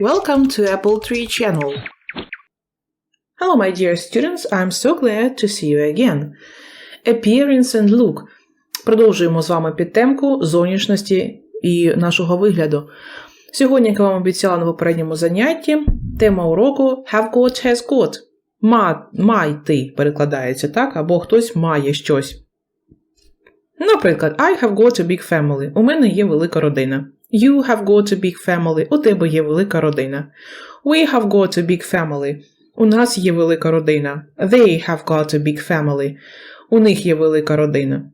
Welcome to Apple Tree channel. Hello, my dear students. I'm so glad to see you again. Appearance and look. Продовжуємо з вами підтемку зовнішності і нашого вигляду. Сьогодні, як я вам обіцяла на попередньому занятті, тема уроку have got, has got. Ма, майте перекладається, так? Або хтось має щось. Наприклад, I have got a big family. У мене є велика родина. You have got a big family. У тебе є велика родина. We have got a big family. У нас є велика родина. They have got a big family. У них є велика родина.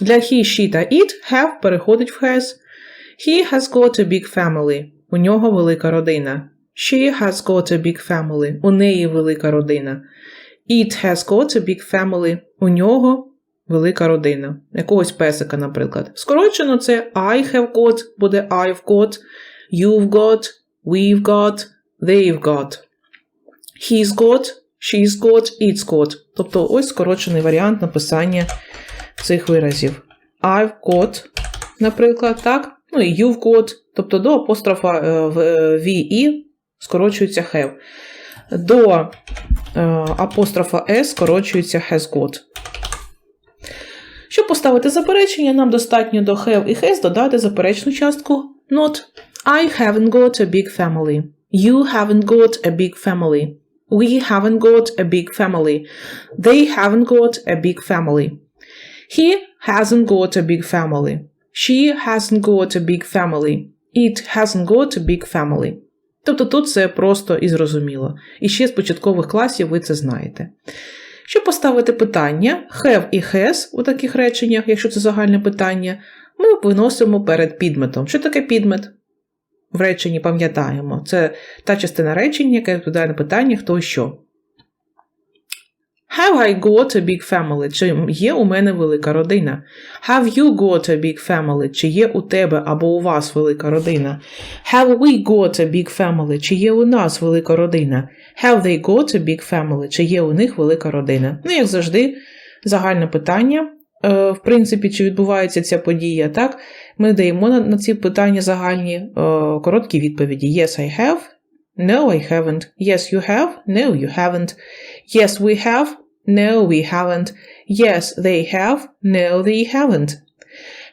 Для he, she та it have переходить в has. He has got a big family. У нього велика родина. She has got a big family. У неї велика родина. It has got a big family. У нього велика родина. Якогось песика, наприклад. Скорочено це I have got, буде I've got, you've got, we've got, they've got. He's got, she's got, it's got. Тобто ось скорочений варіант написання цих виразів. I've got, наприклад, так. Ну і you've got, тобто до апострофа е, в е, VE скорочується have. До е, апострофа S скорочується has got. Щоб поставити заперечення, нам достатньо до have і has додати заперечну частку not. I haven't got a big family. You haven't got a big family. We haven't got a big family. They haven't got a big family. He hasn't got a big family. She hasn't got a big family. It hasn't got a big family. Тобто тут це просто і зрозуміло. І ще з початкових класів ви це знаєте. Щоб поставити питання have і has у таких реченнях, якщо це загальне питання, ми виносимо перед підметом. Що таке підмет? В реченні пам'ятаємо. Це та частина речення, яка відповідає на питання хто і що. Have I got a big family? Чи є у мене велика родина? Have you got a big family? Чи є у тебе або у вас велика родина? Have we got a big family? Чи є у нас велика родина? Have they got a big family? Чи є у них велика родина? Ну, як завжди, загальне питання. Е, В принципі, чи відбувається ця подія, так? Ми даємо на, ці питання загальні е, короткі відповіді. Yes, I have. No, I haven't. Yes, you have. No, you haven't. Yes, we have. No, we haven't. Yes, they have. No, they haven't.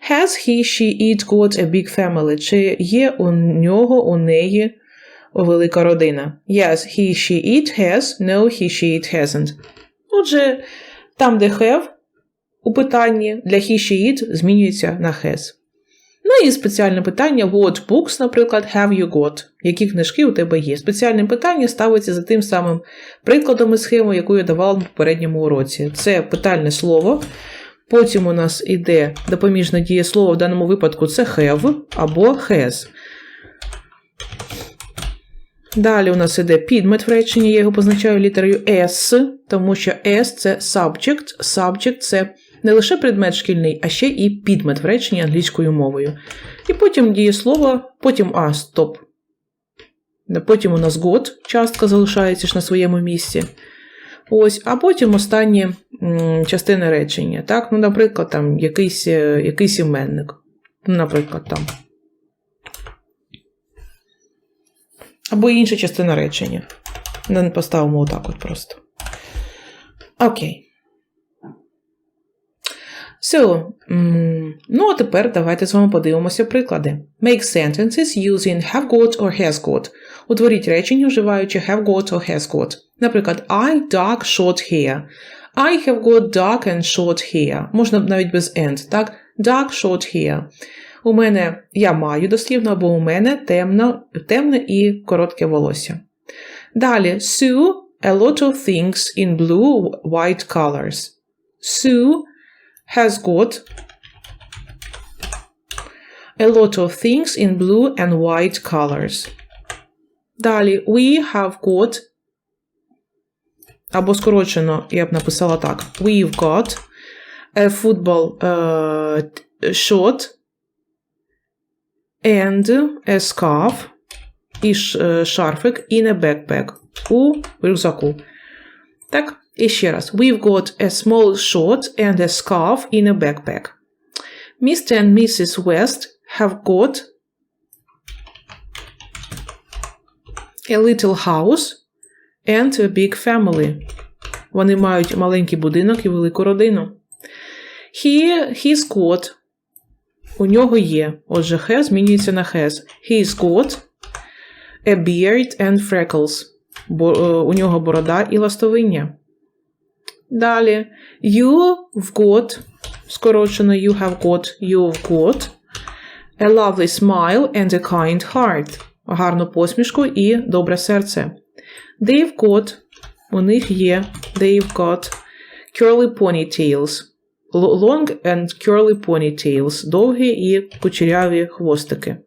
Has he, she, it got a big family? Чи є у нього, у неї велика родина? Yes, he, she, it has. No, he, she, it hasn't. Отже, там, де have у питанні, для he, she, it змінюється на has. Ну і спеціальне питання what books, наприклад, have you got? Які книжки у тебе є? Спеціальне питання ставиться за тим самим прикладом і схемою, яку я давала на попередньому уроці. Це питальне слово. Потім у нас іде допоміжне дієслово, в даному випадку це have або has. Далі у нас іде підмет в реченні, я його позначаю літерою S, тому що S це subject. Subject це не лише предмет шкільний, а ще і підмет в реченні англійською мовою. І потім дієслово, потім а, стоп. Потім у нас got, частка залишається ж на своєму місці. Ось, а потім останні частини речення. Так? Ну, Наприклад, там якийсь е, якийсь іменник. Ну, Наприклад, там. Або інша частина речення. Поставимо отак от просто. Окей. So, м, ну а тепер давайте з вами подивимося приклади. Make sentences using have got or has got. Утворіть речення, вживаючи have got or has got. Наприклад, I dark short hair. I have got dark and short hair. Можна навіть без and, так? Dark short hair. У мене я маю дослівно, або у мене темно, темне і коротке волосся. Далі, Sue a lot of things in blue white colors. Sue has got a lot of things in blue and white colors. Далі, we have got, або скорочено, я б написала так: We've got a football uh, shot and a scarf і шарфик in a backpack у рюкзаку. Так, І ще раз. We've got a small short and a scarf in a backpack. Mr. and Mrs. West have got a little house and a big family. Вони мають маленький будинок і велику родину. He, he's got. У нього є. Отже, has змінюється на has. He's got a beard and freckles. Бо, е, у нього борода і ластовиння. Далі. You've got, скорочено you have got, you've got a lovely smile and a kind heart. Гарну посмішку і добре серце. They've got, у них є, they've got curly ponytails. Long and curly ponytails. Довгі і кучеряві хвостики.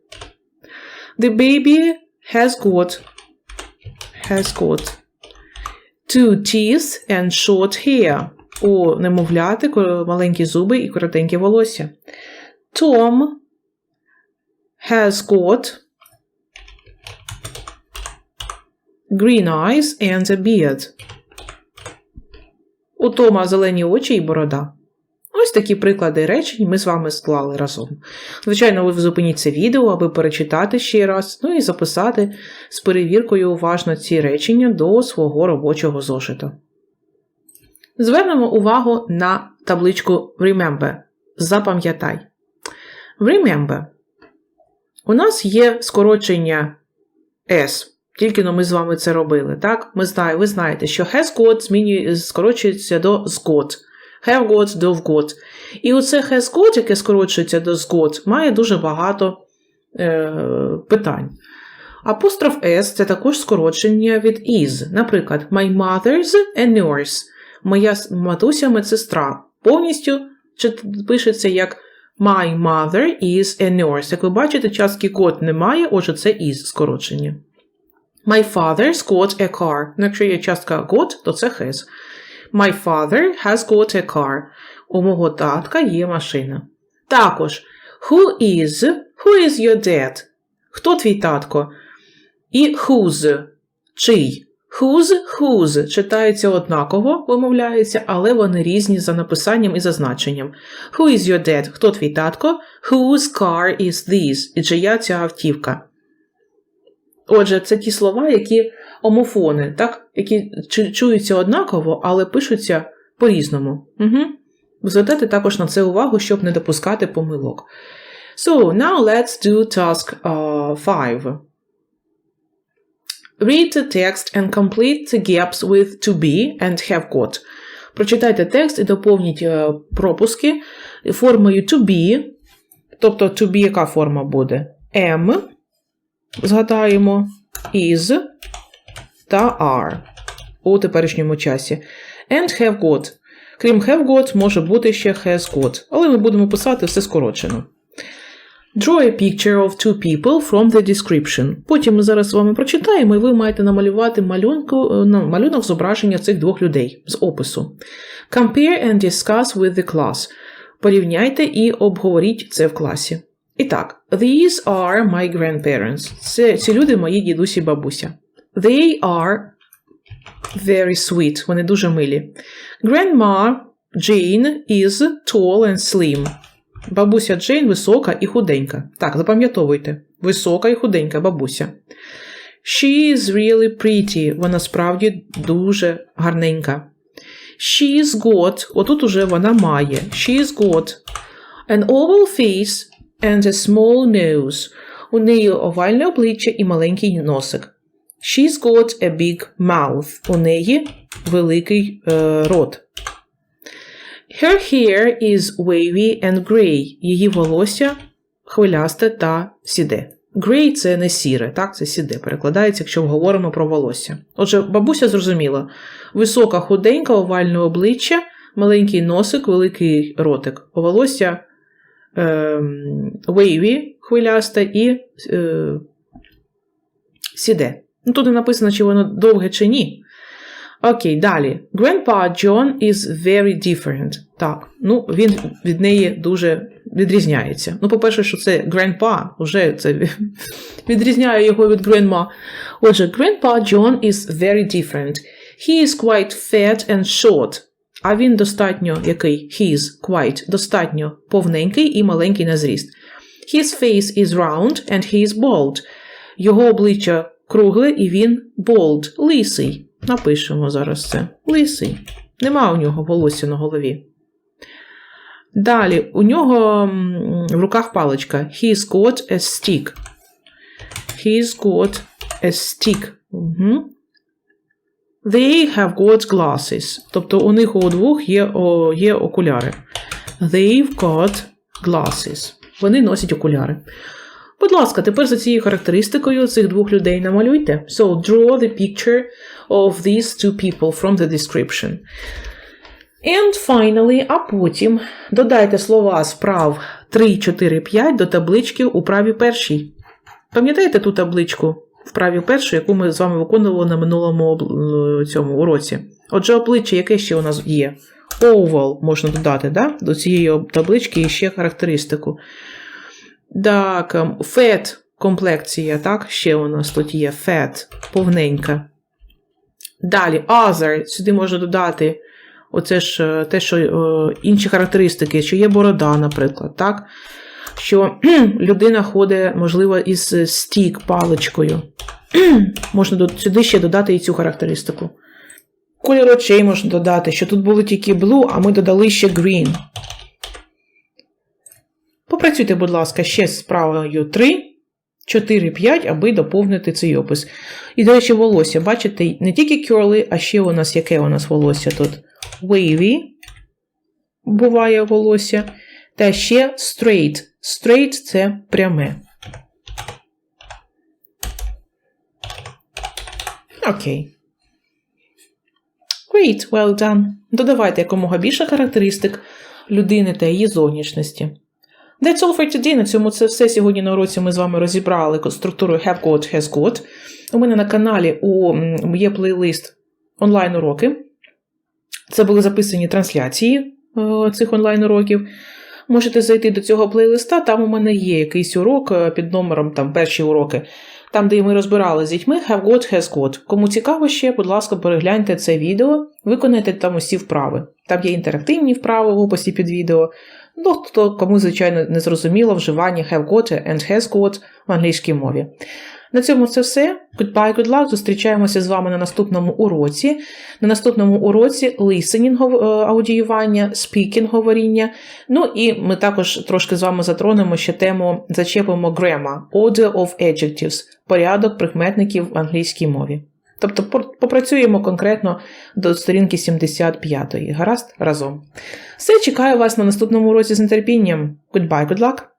The baby has got, has got two teeth and short hair. У немовляти маленькі зуби і коротенькі волосся. Tom has got green eyes and a beard. У Тома зелені очі і борода. Такі приклади речень ми з вами склали разом. Звичайно, ви зупиніть це відео, аби перечитати ще раз, ну і записати з перевіркою уважно ці речення до свого робочого зошиту. Звернемо увагу на табличку Remember. Запам'ятай. Remember. У нас є скорочення S. Тільки ми з вами це робили, так? Ми знаємо, ви знаєте, що has got змінює, скорочується до zgot. Have got до got. І оце has got, яке скорочується до zgot, має дуже багато е, питань. Апостроф S це також скорочення від is. Наприклад, my mother's a nurse. Моя матуся медсестра. Повністю пишеться як My mother is a nurse. Як ви бачите, частки got немає, отже, це is скорочення. My father's got a car. Ну, якщо є частка got, то це has. My father has got a car. У мого татка є машина. Також who is, who is your dad? Хто твій татко? І whose, чий. Whose, whose читаються однаково, вимовляються, але вони різні за написанням і зазначенням. Who is your dad? Хто твій татко? Whose car is this? І чия ця автівка? Отже, це ті слова, які омофони, так? які чуються однаково, але пишуться по-різному. Угу. Звертайте також на це увагу, щоб не допускати помилок. So, now let's do task 5. Read the text and complete the gaps with to be and have got. Прочитайте текст і доповніть е, пропуски формою to be, тобто to be яка форма буде? Am, згадаємо, is та are у теперішньому часі. And have got. Крім have got, може бути ще has got, але ми будемо писати все скорочено. Draw a picture of two people from the description. Потім ми зараз з вами прочитаємо, і ви маєте намалювати малюнку, е, малюнок зображення цих двох людей з опису. Compare and discuss with the class. Порівняйте і обговоріть це в класі. І так, these are my grandparents. Це ці люди мої дідусі бабуся. They are very sweet. Вони дуже милі. Grandma Jane is tall and slim. Бабуся Джейн висока і худенька. Так, запам'ятовуйте. Висока і худенька бабуся. She is really pretty. Вона справді дуже гарненька. She's got, отут уже вона має. She's got an oval face and a small nose. У неї овальне обличчя і маленький носик. She's got a big mouth. У неї великий е, рот. Her hair is wavy and grey. Її волосся хвилясте та сіде. Grey – це не сіре, так, це сіде. Перекладається, якщо говоримо про волосся. Отже, бабуся зрозуміла: висока, худенька, овальне обличчя, маленький носик, великий ротик. Волосся wavy, хвилясте і е, сіде. Ну, тут не написано, чи воно довге чи ні. Окей, далі. Grandpa John is very different. Так, ну він від неї дуже відрізняється. Ну, по-перше, що це grandpa, вже це відрізняє його від grandma. Отже, Grandpa John is very different. He is quite fat and short. А він достатньо який? He is quite достатньо повненький і маленький на зріст. His face is round and he is bald. Його обличчя кругле і він bold, лисий. Напишемо зараз це. Лисий. Нема у нього волосся на голові. Далі, у нього в руках паличка. He's got a stick. He's got a stick. Угу. They have got glasses. Тобто у них у двох є, о, є окуляри. They've got glasses. Вони носять окуляри. Будь ласка, тепер за цією характеристикою цих двох людей намалюйте. So, draw the picture of these two people from the description. And finally, а потім додайте слова справ 3, 4, 5 до таблички у праві першій. Пам'ятаєте ту табличку в праві першій, яку ми з вами виконували на минулому е, цьому уроці? Отже, обличчя, яке ще у нас є? Oval можна додати да? до цієї таблички і ще характеристику. Так, ем, fat комплекція, так, ще у нас тут є fat, повненька. Далі, other, сюди можна додати оце ж е, те, що е, інші характеристики, що є борода, наприклад, так? Що людина ходить, можливо, із стік паличкою. Можна сюди ще додати і цю характеристику. Колір очей можна додати, що тут були тільки blue, а ми додали ще green. Попрацюйте, будь ласка, ще з справою 3, 4, 5, аби доповнити цей опис. І, до речі, волосся. Бачите, не тільки curly, а ще у нас яке у нас волосся тут? Wavy буває волосся. Та ще straight. Straight це пряме. Окей. Great, well done. Додавайте якомога більше характеристик людини та її зовнішності. That's all for today. На цьому це все сьогодні на уроці ми з вами розібрали структуру have got, has got. У мене на каналі у, є плейлист онлайн-уроки. Це були записані трансляції е, цих онлайн-уроків. Можете зайти до цього плейлиста, там у мене є якийсь урок е, під номером там перші уроки, там, де ми розбирали з дітьми have got, has got. Кому цікаво ще, будь ласка, перегляньте це відео, виконайте там усі вправи. Там є інтерактивні вправи в описі під відео. Ну, хто кому, звичайно, не зрозуміло вживання have got and has got в англійській мові. На цьому це все. Goodbye, good luck. Зустрічаємося з вами на наступному уроці. На наступному уроці е, аудіювання, speaking говоріння. Ну і ми також трошки з вами затронемо ще тему, зачепимо grammar, order of adjectives, порядок прикметників в англійській мові. Тобто попрацюємо конкретно до сторінки 75. Гаразд разом. Все, чекаю вас на наступному уроці з нетерпінням. Goodbye, good luck!